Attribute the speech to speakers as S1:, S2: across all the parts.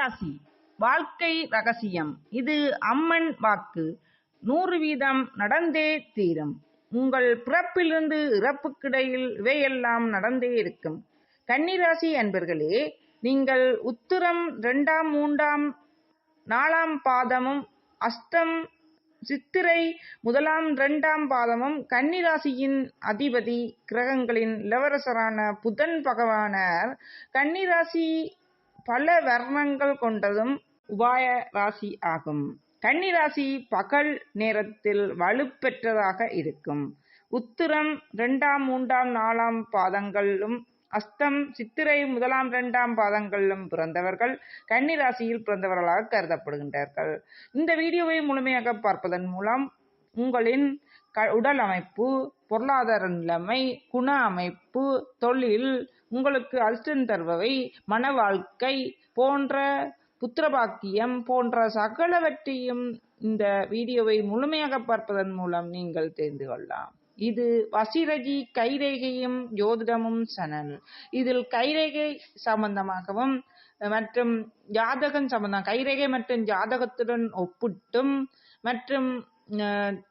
S1: ராசி. வாழ்க்கை ரகசியம். இது அம்மன் வாக்கு. நூறு வீதம் நடந்தே தீரும். உங்கள் பிறப்பிலிருந்து இறப்புக்கிடையில் இவையெல்லாம் நடந்தே இருக்கும். கன்னிராசி அன்பர்களே நீங்கள் உத்திரம் இரண்டாம் மூன்றாம் நாலாம் பாதமும் அஸ்தம் சித்திரை முதலாம் இரண்டாம் பாதமும் கன்னிராசியின் அதிபதி கிரகங்களின் இளவரசரான புதன் பகவானர். கன்னிராசி பல வர்ணங்கள் கொண்டதும் உபாய ராசி ஆகும். கன்னிராசி பகல் நேரத்தில் வலுப்பெற்றதாக இருக்கும். உத்திரம் இரண்டாம் மூன்றாம் நாலாம் பாதங்களும் அஸ்தம் சித்திரை முதலாம் இரண்டாம் பாதங்களிலும் பிறந்தவர்கள் கன்னிராசியில் பிறந்தவர்களாக கருதப்படுகின்றார்கள். இந்த வீடியோவை முழுமையாக பார்ப்பதன் மூலம் உங்களின் க உடல் அமைப்பு பொருளாதார நிலைமை குண அமைப்பு தொழில் உங்களுக்கு அதிர்ஷ்டம் தருபவை மன வாழ்க்கை போன்ற புத்திரபாக்கியம் போன்ற சகலவற்றையும் இந்த வீடியோவை முழுமையாக பார்ப்பதன் மூலம் நீங்கள் தெரிந்து கொள்ளலாம். இது வசிரஜி கைரேகையும் ஜோதிடமும் சனல் இதில் கைரேகை சம்பந்தமாகவும் மற்றும் ஜாதகம் சம்பந்தம் கைரேகை மற்றும் ஜாதகத்துடன் ஒப்பிட்டும் மற்றும்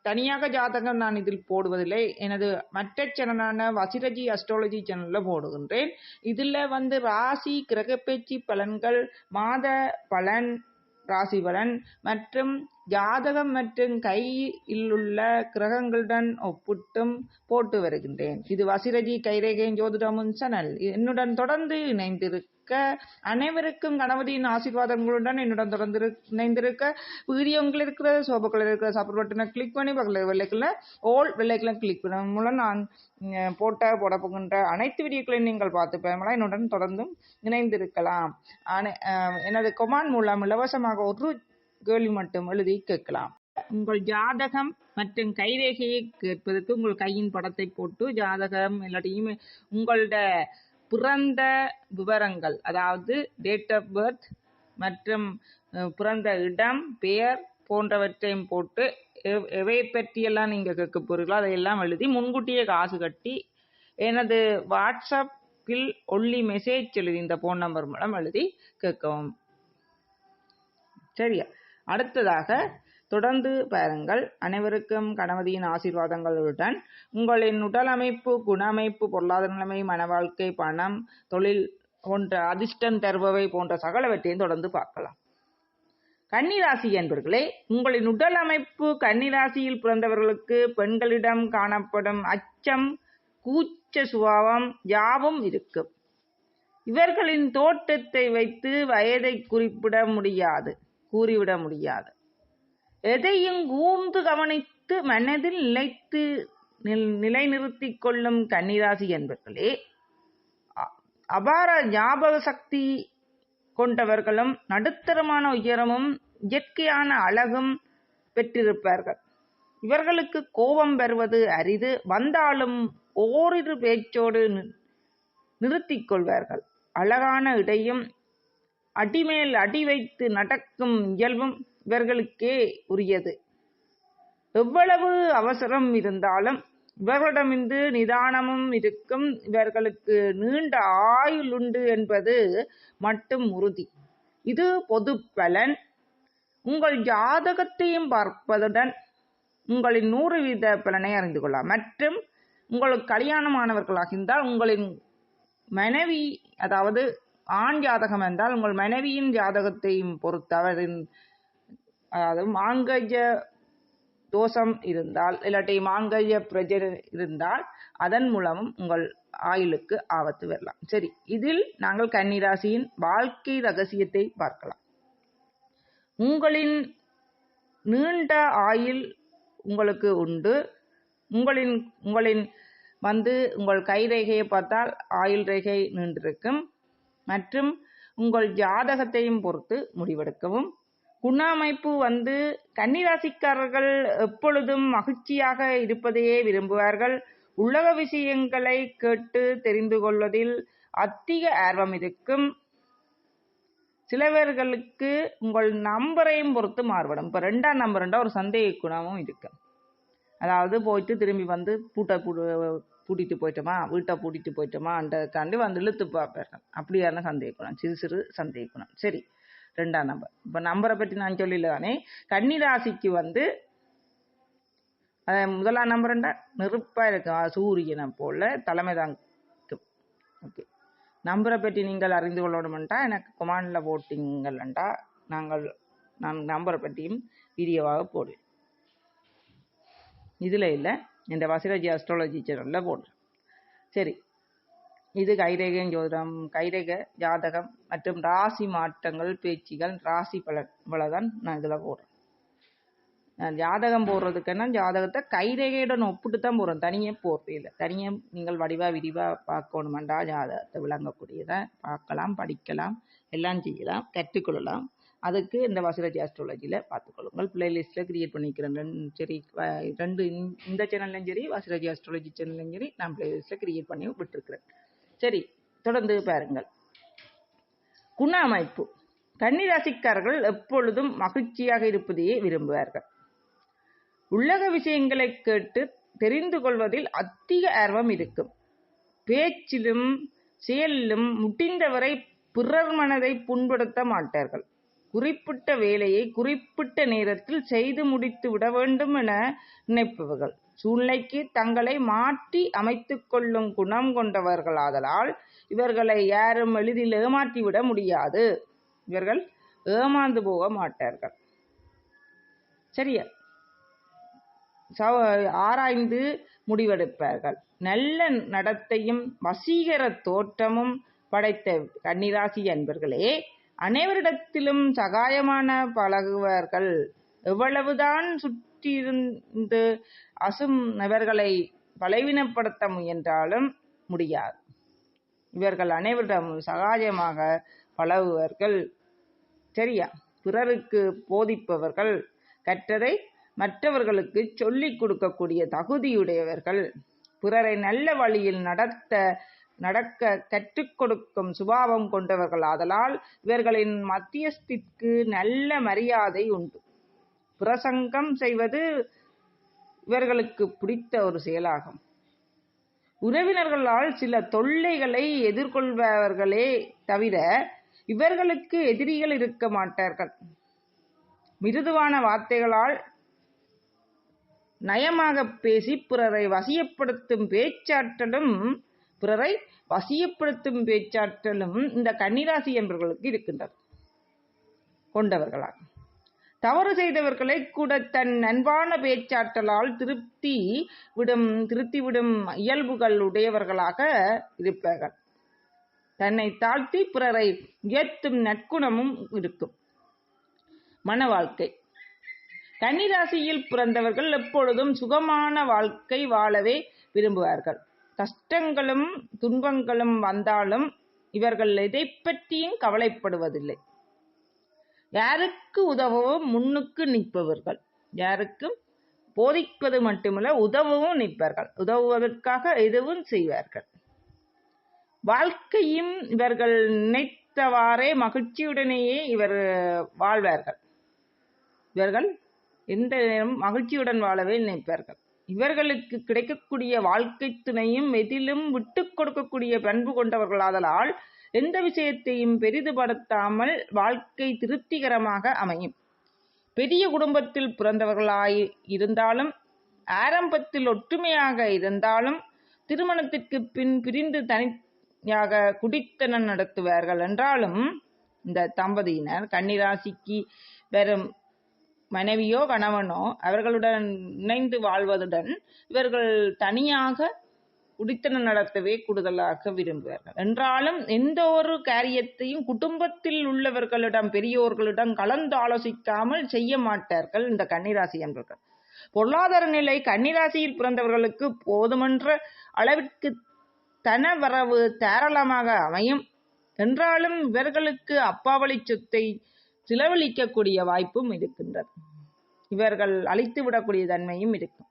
S1: தனியாக ஜாதகம் நான் இதில் போடுவதில்லை. எனது மற்ற சேனலான வசிரஜி அஸ்ட்ராலஜி சேனலில் போடுகின்றேன். இதில் வந்து ராசி கிரகப்பேச்சு பலன்கள் மாத பலன் ராசி பலன் மற்றும் ஜாதகம் மற்றும் கையில் உள்ள கிரகங்களுடன் ஒப்பிட்டும் போட்டு வருகின்றேன். இது வசிரஜி கைரேகையின் ஜோதிடமும் சேனல். என்னுடன் தொடர்ந்து இருக்க அனைவருக்கும் கணபதியின் ஆசீர்வாதங்களுடன் என்னுடன் தொடர்ந்து இணைந்திருக்க வீடியோங்கள் இருக்கிற சோபக்கள் இருக்கிற சப்போர்ட் பட்டனை கிளிக் பண்ணி பக்கத்தில் வெள்ளைக்குள்ள ஓல் வெள்ளைக்குள்ள கிளிக் பண்ண மூலம் நான் போட்ட போட போகின்ற அனைத்து வீடியோக்களையும் நீங்கள் பார்த்து என்னுடன் தொடர்ந்தும் இணைந்திருக்கலாம். அனை- எனது கொமான் மூலம் இலவசமாக ஒரு கேள்வி மட்டும் எழுதி கேட்கலாம். உங்கள் ஜாதகம் மற்றும் கைரேகையை கேட்பதற்கு உங்கள் கையின் படத்தை போட்டு ஜாதகம் எல்லாத்தையும் உங்களோட பிறந்த விவரங்கள் அதாவது டேட் ஆஃப் பர்த் மற்றும் பிறந்த இடம் பெயர் போன்றவற்றையும் போட்டு எவ்- எவை பற்றியெல்லாம் நீங்கள் கேட்க போறீங்களோ அதையெல்லாம் எழுதி முன்கூட்டியே காசு கட்டி எனது வாட்ஸ்அப்பில் ஒல்லி மெசேஜ் எழுதி இந்த ஃபோன் நம்பர் மூலம் எழுதி கேட்கவும். சரியா? அடுத்ததாக தொடர்ந்து பாருங்கள். அனைவருக்கும் கணபதியின் ஆசீர்வாதங்களுடன் உங்களின் உடல் அமைப்பு குண அமைப்பு பொருளாதார நிலைமை மன வாழ்க்கை பணம் தொழில் போன்ற அதிர்ஷ்டம் தருபவை போன்ற சகலவற்றையும் தொடர்ந்து பார்க்கலாம். கன்னிராசி என்பர்களே உங்களின் உடல் அமைப்பு கன்னிராசியில் பிறந்தவர்களுக்கு பெண்களிடம் காணப்படும் அச்சம் கூச்ச சுபாவம் யாவும் இருக்கும். இவர்களின் தோற்றத்தை வைத்து வயதை குறிப்பிட முடியாது கூறிவிட முடியாது. எதையும் கூர்ந்து கவனித்து மனதில் நிலைத்து நில்- நிலைநிறுத்திக் கொள்ளும் கன்னிராசி என்பர்களே அ- அபார ஞாபக சக்தி கொண்டவர்களும் நடுத்தரமான உயரமும் இயற்கையான அழகும் பெற்றிருப்பார்கள். இவர்களுக்கு கோபம் வருவது அரிது வந்தாலும் ஓரிரு பேச்சோடு நிறுத்திக் கொள்வார்கள். அழகான இடையும் அடிமேல் அடி வைத்து நடக்கும் இயல்பும் இவர்களுக்கே உரியது. எவ்வளவு அவசரம் இருந்தாலும் இவர்களிடமிருந்து நிதானமும் இருக்கும். இவர்களுக்கு நீண்ட ஆயுள் உண்டு என்பது மட்டும் உறுதி. இது பொது பலன். உங்கள் ஜாதகத்தையும் பார்ப்பதுடன் உங்களின் நூறு வீத பலனை அறிந்து கொள்ளலாம். மற்றும் உங்களுக்கு கல்யாணமானவர்களாக இருந்தால் உங்களின் மனைவி அதாவது ஆண் ஜாதகம் என்றால் உங்கள் மனைவியின் ஜாதகத்தையும் பொறுத்து அவரின் அதாவது மாங்கஜ தோஷம் இருந்தால் இல்லாட்டி மாங்கல்ய பிரஜை இருந்தால் அதன் மூலமும் உங்கள் ஆயுளுக்கு ஆபத்து வரலாம். சரி இதில் நாங்கள் கன்னிராசியின் வாழ்க்கை ரகசியத்தை பார்க்கலாம். உங்களின் நீண்ட ஆயுள் உங்களுக்கு உண்டு. உங்களின் உங்களின் வந்து உங்கள் கை ரேகையை பார்த்தால் ஆயுள் ரேகை நீண்டிருக்கும். மற்றும் உங்கள் ஜாதகத்தையும் பொறுத்து முடிவெடுக்கவும். குணாமைப்பு வந்து கன்னிராசிக்காரர்கள் எப்பொழுதும் மகிழ்ச்சியாக இருப்பதையே விரும்புவார்கள். உலக விஷயங்களை கேட்டு தெரிந்து கொள்வதில் அதிக ஆர்வம் இருக்கும். சிலவர்களுக்கு உங்கள் நம்பரையும் பொறுத்து மாறுபடும். இப்போ ரெண்டாம் நம்பர்ண்டா ஒரு சந்தேக குணமும் இருக்கு அதாவது போயிட்டு திரும்பி வந்து பூட்டை பூட்டு பூட்டிட்டு போயிட்டோமா வீட்டை பூட்டிட்டு போயிட்டோமான்றதுக்காண்டி வந்து இழுத்து பார்ப்பார்கள் அப்படியான சந்தேக குணம் சிறு சிறு சந்தேக குணம். சரி. ரெண்டாம் நம்பர். இப்போ நம்பரை பற்றி நான் சொல்லல தானே கன்னிராசிக்கு வந்து முதலாம் நம்பர்ண்டா நெருப்பாக இருக்கும் சூரியனை போல தலைமை தாங்கும் ஓகே. நம்பரை பற்றி நீங்கள் அறிந்து கொள்ளணுமெண்டா எனக்கு கொமாண்டில் போட்டிங்கள்ண்டா நாங்கள் நான் நம்பரை பற்றியும் வீடியோவாக போடுவேன். இதில் இல்லை. இந்த வசிரஜி அஸ்ட்ராலஜி சேனலில் போடுறேன். சரி. இது கைரேகம் ஜோதிடம். கைரேக ஜாதகம் மற்றும் ராசி மாற்றங்கள் பேச்சுகள் ராசி பலன். இவ்வளோதான் நான் இதில் போடுறேன். நான் ஜாதகம் போடுறதுக்குன்னா ஜாதகத்தை கைரேகையுடன் ஒப்பிட்டு தான் போடுறோம் தனியே போடுறது இல்லை. தனியாக நீங்கள் வடிவாக விரிவாக பார்க்கணுமெண்டா ஜாதகத்தை விளங்கக்கூடியதை பார்க்கலாம் படிக்கலாம் எல்லாம் செய்யலாம் கற்றுக்கொள்ளலாம். அதுக்கு இந்த வசிரஜி அஸ்ட்ராலஜியில் பார்த்துக்கொள்ளுங்கள். பிளேலிஸ்ட்டில் கிரியேட் பண்ணிக்கிறேன். ரெண்டு சரி ரெண்டு இந்த- சேனல்லையும் சரி வசிரஜி ஆஸ்ட்ராலஜி சேனல்லையும் சரி நான் பிளேலிஸ்ட்டில் கிரியேட் பண்ணி விட்டுருக்குறேன். சரி தொடர்ந்து பாருங்கள். குண அமைப்பு கன்னிராசிக்காரர்கள் எப்பொழுதும் மகிழ்ச்சியாக இருப்பதையே விரும்புவார்கள். உலக விஷயங்களை கேட்டு தெரிந்து கொள்வதில் அதிக ஆர்வம் இருக்கும். பேச்சிலும் செயலிலும் முடிந்தவரை பிறர் மனதை புண்படுத்த மாட்டார்கள். குறிப்பிட்ட வேலையை குறிப்பிட்ட நேரத்தில் செய்து முடித்து விட வேண்டும் என நினைப்பவர்கள். சூழ்நிலைக்கு தங்களை மாற்றி அமைத்து கொள்ளும் குணம் கொண்டவர்களாதலால் இவர்களை யாரும் எளிதில் ஏமாற்றி விட முடியாது. இவர்கள் ஏமாந்து போக மாட்டார்கள். சரியா? சவ- ஆராய்ந்து முடிவெடுப்பார்கள். நல்ல நடத்தையும் வசீகர தோற்றமும் படைத்த கன்னிராசி அன்பர்களே அனைவரிடத்திலும் சகாயமான பழகுவார்கள். எவ்வளவுதான் சுற்றியிருந்து அசும் இவர்களை பலவீனப்படுத்த முயன்றாலும் முடியாது. இவர்கள் அனைவரிடம் சகாயமாக பழகுவர்கள். சரியா? பிறருக்கு போதிப்பவர்கள் கற்றதை மற்றவர்களுக்கு சொல்லிக் கொடுக்கக்கூடிய தகுதியுடையவர்கள். பிறரை நல்ல வழியில் நடத்த நடக்க கற்றுக் கொடுக்கும் சுபாவம் கொண்டவர்கள். ஆதலால் இவர்களின் மத்தியஸ்திற்கு நல்ல மரியாதை உண்டு. பிரசங்கம் செய்வது இவர்களுக்கு பிடித்த ஒரு செயலாகும். உறவினர்களால் சில தொல்லைகளை எதிர்கொள்பவர்களே தவிர இவர்களுக்கு எதிரிகள் இருக்க மாட்டார்கள். மிருதுவான வார்த்தைகளால் நயமாக பேசி பிறரை வசியப்படுத்தும் பேச்சாற்றலும் பிறரை வசியப்படுத்தும் பேச்சாற்றலும் இந்த கன்னிராசி என்பவர்களுக்கு இருக்கின்றது கொண்டவர்களாகும். தவறு செய்தவர்களை கூட தன் அன்பான பேச்சாற்றலால் திருப்தி விடும் திருத்தி விடும் இயல்புகள் உடையவர்களாக இருப்பார்கள். தன்னை தாழ்த்தி பிறரை உயர்த்தும் நற்குணமும் இருக்கும். மன வாழ்க்கை. கன்னிராசியில் பிறந்தவர்கள் எப்பொழுதும் சுகமான வாழ்க்கை வாழவே விரும்புவார்கள். கஷ்டங்களும் துன்பங்களும் வந்தாலும் இவர்கள் எதை பற்றியும் கவலைப்படுவதில்லை. யாருக்கு உதவவும் முன்னுக்கு நிற்பவர்கள்? யாருக்கும் போதிப்பது மட்டுமல்ல உதவவும் நிற்பார்கள். உதவுவதற்காக எதுவும் செய்வார்கள். வாழ்க்கையும் இவர்கள் நினைத்தவாறே மகிழ்ச்சியுடனேயே இவர் வாழ்வார்கள். இவர்கள் எந்த நேரம் மகிழ்ச்சியுடன் வாழவே நினைப்பார்கள். இவர்களுக்கு கிடைக்கக்கூடிய வாழ்க்கை துணையும் எதிலும் விட்டுக் கொடுக்கக்கூடிய பண்பு கொண்டவர்களாதலால் எந்த விஷயத்தையும் பெரிதுபடுத்தாமல் வாழ்க்கை திருப்திகரமாக அமையும். பெரிய குடும்பத்தில் பிறந்தவர்களாய் இருந்தாலும் ஆரம்பத்தில் ஒற்றுமையாக இருந்தாலும் திருமணத்திற்கு பின் பிரிந்து தனியாக குடித்தனம் நடத்துவார்கள் என்றாலும் இந்த தம்பதியினர் கன்னிராசிக்கு வரும் மனைவியோ கணவனோ அவர்களுடன் இணைந்து வாழ்வதுடன் இவர்கள் தனியாக குடித்தனம் நடத்தவே கூடுதலாக விரும்புவார்கள். என்றாலும் எந்த ஒரு காரியத்தையும் குடும்பத்தில் உள்ளவர்களிடம் பெரியோர்களிடம் கலந்து ஆலோசிக்காமல் செய்ய மாட்டார்கள் இந்த கன்னிராசி என்பவர்கள் பொருளாதார நிலை கன்னிராசியில் பிறந்தவர்களுக்கு போதுமன்ற அளவிற்கு தன வரவு தாராளமாக அமையும். என்றாலும் இவர்களுக்கு அப்பாவளி சொத்தை செலவழிக்கக்கூடிய வாய்ப்பும் இருக்கின்றது. இவர்கள் அழித்து விடக்கூடிய தன்மையும் இருக்கும்.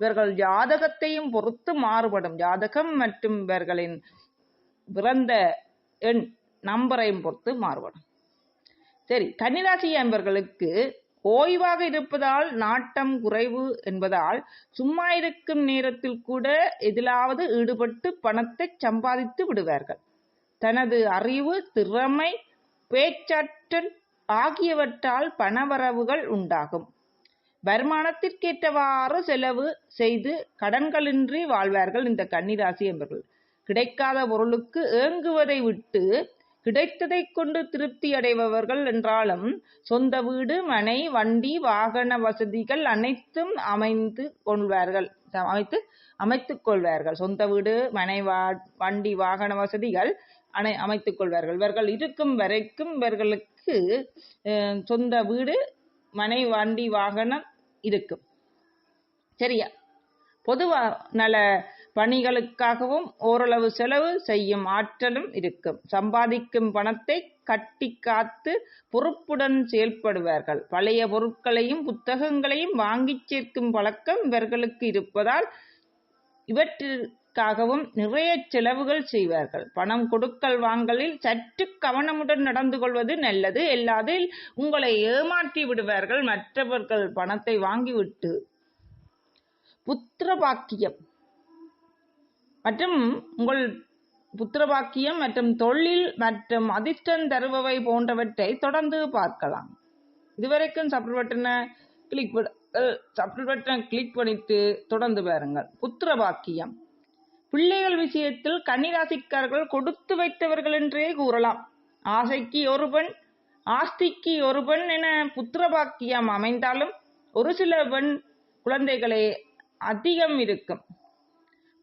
S1: இவர்கள் ஜாதகத்தையும் பொறுத்து மாறுபடும். ஜாதகம் மற்றும் இவர்களின் பிறந்த எண் நம்பரையும் பொறுத்து மாறுபடும். சரி கன்னிராசி என்பவர்களுக்கு ஓய்வாக இருப்பதால் நாட்டம் குறைவு என்பதால் சும்மா இருக்கும் நேரத்தில் கூட எதிலாவது ஈடுபட்டு பணத்தை சம்பாதித்து விடுவார்கள். தனது அறிவு திறமை பேச்சாற்றல் ஆகியவற்றால் பணவரவுகள் உண்டாகும். வருமானத்திற்கேற்றவாறு செலவு செய்து கடன்களின்றி வாழ்வார்கள் இந்த கன்னிராசி என்பவர்கள் கிடைக்காத பொருளுக்கு ஏங்குவதை விட்டு கிடைத்ததைக் கொண்டு திருப்தி அடைபவர்கள் என்றாலும் சொந்த வீடு மனை வண்டி வாகன வசதிகள் அனைத்தும் அமைந்து கொள்வார்கள். அமைத்து அமைத்துக் கொள்வார்கள். சொந்த வீடு மனை வா வண்டி வாகன வசதிகள் அனை அமைத்துக் கொள்வார்கள். இவர்கள் இருக்கும் வரைக்கும் இவர்களுக்கு சொந்த வீடு மனை வண்டி வாகனம் இருக்கும். சரியா? பொதுவா நல பணிகளுக்காகவும் ஓரளவு செலவு செய்யும் ஆற்றலும் இருக்கும். சம்பாதிக்கும் பணத்தை கட்டி காத்து பொறுப்புடன் செயல்படுவார்கள். பழைய பொருட்களையும் புத்தகங்களையும் வாங்கி சேர்க்கும் பழக்கம் இவர்களுக்கு இருப்பதால் இவற்றில் இவற்றிற்காகவும் நிறைய செலவுகள் செய்வார்கள். பணம் கொடுக்கல் வாங்கலில் சற்று கவனமுடன் நடந்து கொள்வது நல்லது. இல்லாதில் உங்களை ஏமாற்றி விடுவார்கள். மற்றவர்கள் பணத்தை வாங்கிவிட்டு. புத்திர பாக்கியம் மற்றும் உங்கள் புத்திரபாக்கியம் மற்றும் தொழில் மற்றும் அதிர்ஷ்டம் தருபவை போன்றவற்றை தொடர்ந்து பார்க்கலாம். இதுவரைக்கும் சப்ஸ்கிரைப் பட்டனை கிளிக் சப்ஸ்கிரைப் பட்டனை கிளிக் பண்ணிட்டு தொடர்ந்து பாருங்கள். புத்திரபாக்கியம். பிள்ளைகள் விஷயத்தில் கன்னிராசிக்காரர்கள் கொடுத்து வைத்தவர்கள் என்றே கூறலாம். ஆசைக்கு ஒரு பெண் ஆஸ்திக்கு ஒரு பெண் என புத்திரபாக்கியம் அமைந்தாலும் ஒரு சில பெண் குழந்தைகளே அதிகம் இருக்கும்.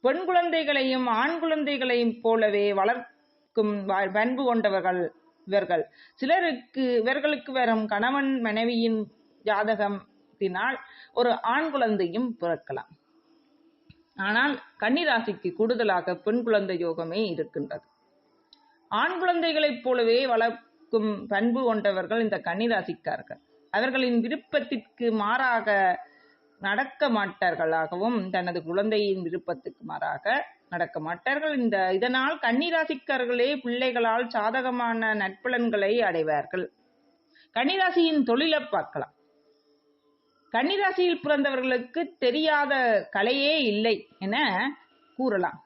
S1: பெண் குழந்தைகளையும் ஆண் குழந்தைகளையும் போலவே வளர்க்கும் பண்பு கொண்டவர்கள் இவர்கள். சிலருக்கு இவர்களுக்கு வரும் கணவன் மனைவியின் ஜாதகத்தினால் ஒரு ஆண் குழந்தையும் பிறக்கலாம். ஆனால் கன்னிராசிக்கு கூடுதலாக பெண் குழந்தை யோகமே இருக்கின்றது. ஆண் குழந்தைகளைப் போலவே வளர்க்கும் பண்பு கொண்டவர்கள் இந்த கன்னிராசிக்காரர்கள். அவர்களின் விருப்பத்திற்கு மாறாக நடக்க மாட்டார்களாகவும் தனது குழந்தையின் விருப்பத்துக்கு மாறாக நடக்க மாட்டார்கள். இந்த இதனால் கன்னிராசிக்காரர்களே பிள்ளைகளால் சாதகமான நட்பலன்களை அடைவார்கள். கன்னிராசியின் தொழிலை பார்க்கலாம். கன்னிராசியில் பிறந்தவர்களுக்கு தெரியாத கலையே இல்லை என கூறலாம்.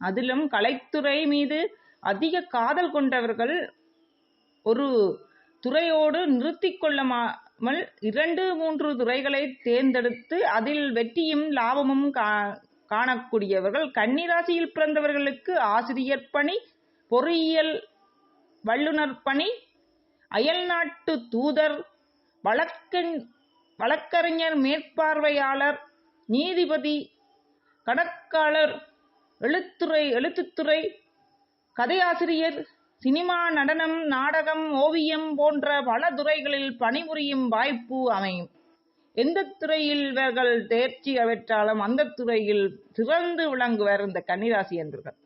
S1: அதிலும் கலைத்துறை மீது அதிக காதல் கொண்டவர்கள் ஒரு துறையோடு நிறுத்தி கொள்ளாமல் இரண்டு மூன்று துறைகளை தேர்ந்தெடுத்து அதில் வெற்றியும் லாபமும் கா- காணக்கூடியவர்கள் கன்னிராசியில் பிறந்தவர்களுக்கு ஆசிரியர் பணி பொறியியல் வல்லுநர் பணி அயல்நாட்டு தூதர் வழக்கன் வழக்கறிஞர் மேற்பார்வையாளர் நீதிபதி கணக்காளர் எழுத்துறை எழுத்துத்துறை கதையாசிரியர் சினிமா நடனம் நாடகம் ஓவியம் போன்ற பல துறைகளில் பணிபுரியும் வாய்ப்பு அமையும். எந்த துறையில் இவர்கள் தேர்ச்சி பெற்றாலும் அந்த துறையில் சிறந்து விளங்குவர் இந்த கன்னிராசி என்பர்கள்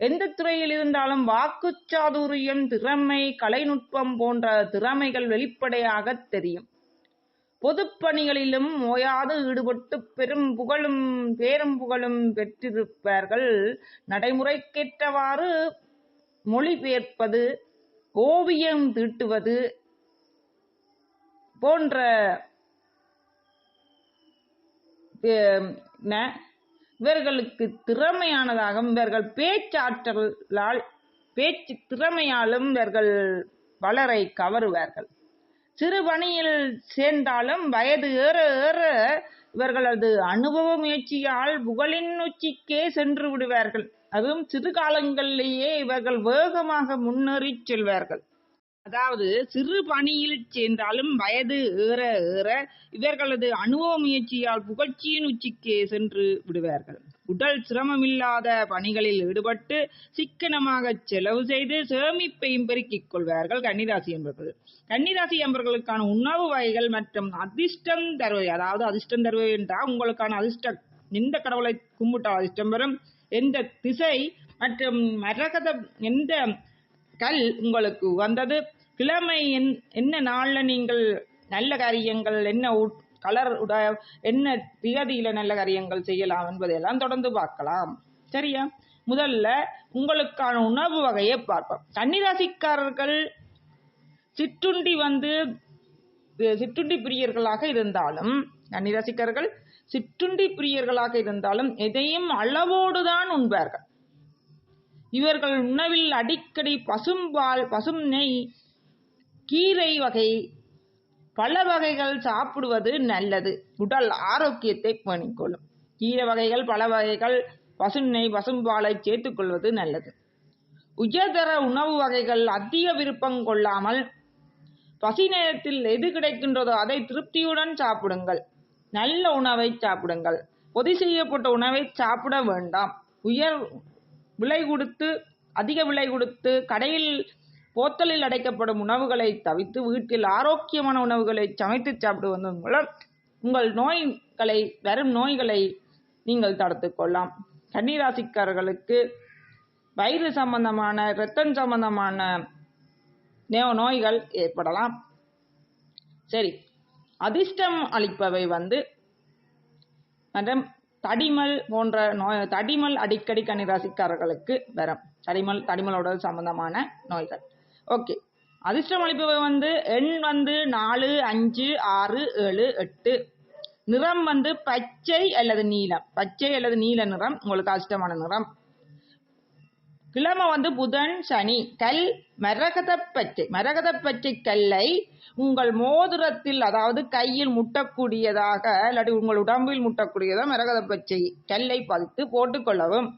S1: எந்த துறையில் இருந்தாலும் வாக்குச்சாதுரியம் திறமை கலைநுட்பம் போன்ற திறமைகள் வெளிப்படையாக தெரியும். பொதுப்பணிகளிலும் ஓயாது ஈடுபட்டு பெரும் புகழும் பேரும் புகழும் பெற்றிருப்பார்கள். நடைமுறைக்கேற்றவாறு மொழிபெயர்ப்பது ஓவியம் தீட்டுவது போன்ற அஹ், இவர்களுக்கு திறமையானதாகவும் இவர்கள் பேச்சாற்றலால் பேச்சு திறமையாலும் இவர்கள் வளரை கவருவார்கள். சிறுபணியில் சேர்ந்தாலும் வயது ஏற ஏற இவர்களது அனுபவ முயற்சியால் புகழின் உச்சிக்கே சென்று விடுவார்கள். அதுவும் சிறு காலங்களிலேயே இவர்கள் வேகமாக முன்னேறிச் செல்வார்கள். அதாவது சிறு பணியில் சேர்ந்தாலும் வயது ஏற ஏற இவர்களது அனுபவ முயற்சியால் புகழ்ச்சியின் உச்சிக்கே சென்று விடுவார்கள். உடல் சிரமமில்லாத பணிகளில் ஈடுபட்டு சிக்கனமாக செலவு செய்து சேமிப்பையும் பெருக்கிக் கொள்வார்கள் கன்னிராசி என்பவர்கள் கன்னிராசி என்பவர்களுக்கான உணவு வகைகள் மற்றும் அதிர்ஷ்டம் தருவை அதாவது அதிர்ஷ்டம் தருவை என்றால் உங்களுக்கான அதிர்ஷ்டம். எந்த கடவுளை கும்பிட்டால் அதிர்ஷ்டம் வரும்? எந்த திசை மற்றும் மரகத எந்த கல் உங்களுக்கு வந்தது கிழமை என் என்ன நாளில் நீங்கள் நல்ல காரியங்கள் என்ன உட்- கலர் உட என்ன திகதியில நல்ல காரியங்கள் செய்யலாம் என்பதையெல்லாம் தொடர்ந்து பார்க்கலாம். சரியா? முதல்ல உங்களுக்கான உணவு வகையை பார்ப்போம். கன்னிராசிக்காரர்கள் சிற்றுண்டி வந்து சிற்றுண்டி பிரியர்களாக இருந்தாலும் கன்னிராசிக்காரர்கள் சிற்றுண்டி பிரியர்களாக இருந்தாலும் எதையும் அளவோடுதான் உண்பார்கள். இவர்கள் உணவில் அடிக்கடி பசும்பால் பசும் நெய் கீரை வகை பல வகைகள் சாப்பிடுவது நல்லது. உடல் ஆரோக்கியத்தை பணிக்கொள்ளும் கீரை வகைகள் பல வகைகள் பசுனை பசும்பாலை சேர்த்துக்கொள்வது நல்லது. உயர்தர உணவு வகைகள் அதிக விருப்பம் கொள்ளாமல் பசி நேரத்தில் எது கிடைக்கின்றதோ அதை திருப்தியுடன் சாப்பிடுங்கள். நல்ல உணவை சாப்பிடுங்கள். பொதி செய்யப்பட்ட உணவை சாப்பிட வேண்டாம். உயர் விலை கொடுத்து அதிக விலை கொடுத்து கடையில் போத்தலில் அடைக்கப்படும் உணவுகளை தவிர்த்து வீட்டில் ஆரோக்கியமான உணவுகளை சமைத்து சாப்பிடுவதன் மூலம் உங்கள் நோய்களை வரும் நோய்களை நீங்கள் தடுத்து கொள்ளலாம். கன்னிராசிக்காரர்களுக்கு வயிறு சம்பந்தமான இரத்தம் சம்பந்தமான நோ- நோய்கள் ஏற்படலாம். சரி அதிர்ஷ்டம் அளிப்பவை வந்து மற்றும் தடிமல் போன்ற நோய் தடிமல் அடிக்கடி கன்னிராசிக்காரர்களுக்கு வரும். தடிமல் தடிமலோட சம்பந்தமான நோய்கள். ஓகே. அதிர்ஷ்டம் அளிப்பவை வந்து எண் வந்து நாலு அஞ்சு ஆறு ஏழு எட்டு. நிறம் வந்து பச்சை அல்லது நீலம். பச்சை அல்லது நீல நிறம் உங்களுக்கு அதிர்ஷ்டமான நிறம். கிழமை வந்து புதன் சனி. கல் மரகத பச்சை. மரகத பச்சை கல்லை உங்கள் மோதிரத்தில் அதாவது கையில் முட்டக்கூடியதாக இல்லாட்டி உங்கள் உடம்பில் முட்டக்கூடியதாக மரகத பச்சை கல்லை பதித்து போட்டுக்கொள்ளவும்.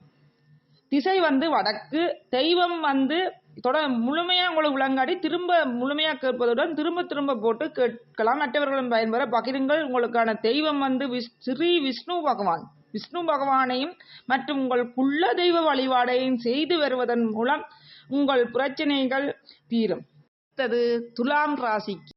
S1: திசை வந்து வடக்கு. தெய்வம் வந்து தொட முழுமையா உங்களுக்கு விளங்காடி திரும்ப முழுமையா கேட்பதுடன் திரும்ப திரும்ப போட்டு கேட்கலாம். மற்றவர்களும் பயன்பெற பகிருங்கள். உங்களுக்கான தெய்வம் வந்து விஸ் ஸ்ரீ விஷ்ணு பகவான். விஷ்ணு பகவானையும் மற்றும் உங்கள் குள்ள தெய்வ வழிபாடையும் செய்து வருவதன் மூலம் உங்கள் பிரச்சனைகள் தீரும். அடுத்தது துலாம் ராசிக்கு.